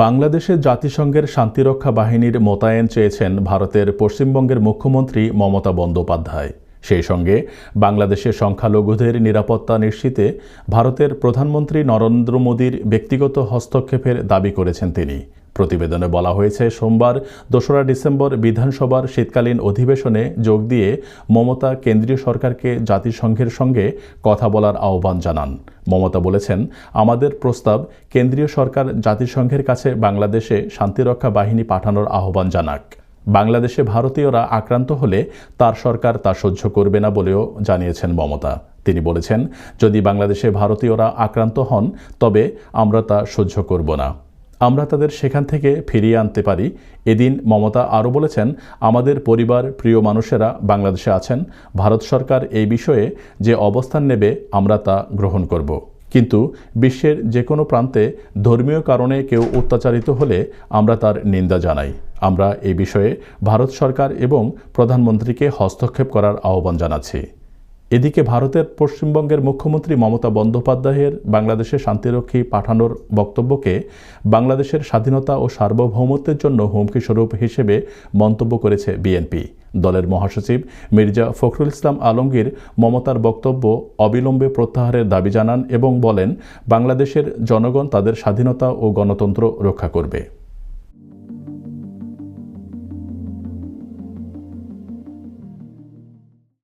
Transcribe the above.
বাংলাদেশে জাতিসংঘের শান্তিরক্ষা বাহিনীর মোতায়েন চেয়েছেন ভারতের পশ্চিমবঙ্গের মুখ্যমন্ত্রী মমতা বন্দ্যোপাধ্যায়। সেই সঙ্গে বাংলাদেশের সংখ্যালঘুদের নিরাপত্তা নিশ্চিতে ভারতের প্রধানমন্ত্রী নরেন্দ্র মোদীর ব্যক্তিগত হস্তক্ষেপের দাবি করেছেন তিনি। প্রতিবেদনে বলা হয়েছে, সোমবার দোসরা ডিসেম্বর বিধানসভার শীতকালীন অধিবেশনে যোগ দিয়ে মমতা কেন্দ্রীয় সরকারকে জাতিসংঘের সঙ্গে কথা বলার আহ্বান জানান। মমতা বলেছেন, আমাদের প্রস্তাব কেন্দ্রীয় সরকার জাতিসংঘের কাছে বাংলাদেশে শান্তিরক্ষা বাহিনী পাঠানোর আহ্বান জানাক। বাংলাদেশে ভারতীয়রা আক্রান্ত হলে তার সরকার তা সহ্য করবে না বলেও জানিয়েছেন মমতা। তিনি বলেছেন, যদি বাংলাদেশে ভারতীয়রা আক্রান্ত হন, তবে আমরা তা সহ্য করব না। আমরা তাদের সেখান থেকে ফিরিয়ে আনতে পারি। এদিন মমতা আরও বলেছেন, আমাদের পরিবার, প্রিয় মানুষেরা বাংলাদেশে আছেন। ভারত সরকার এই বিষয়ে যে অবস্থান নেবে, আমরা তা গ্রহণ করব। কিন্তু বিশ্বের যে কোনো প্রান্তে ধর্মীয় কারণে কেউ অত্যাচারিত হলে আমরা তার নিন্দা জানাই। আমরা এই বিষয়ে ভারত সরকার এবং প্রধানমন্ত্রীকে হস্তক্ষেপ করার আহ্বান জানাচ্ছি। এদিকে ভারতের পশ্চিমবঙ্গের মুখ্যমন্ত্রী মমতা বন্দ্যোপাধ্যায়ের বাংলাদেশে শান্তিরক্ষী পাঠানোর বক্তব্যকে বাংলাদেশের স্বাধীনতা ও সার্বভৌমত্বের জন্য হুমকি স্বরূপ হিসেবে মন্তব্য করেছে বিএনপি। দলের মহাসচিব মির্জা ফখরুল ইসলাম আলমগীর মমতার বক্তব্য অবিলম্বে প্রত্যাহারের দাবি জানান এবং বলেন, বাংলাদেশের জনগণ তাদের স্বাধীনতা ও গণতন্ত্র রক্ষা করবে।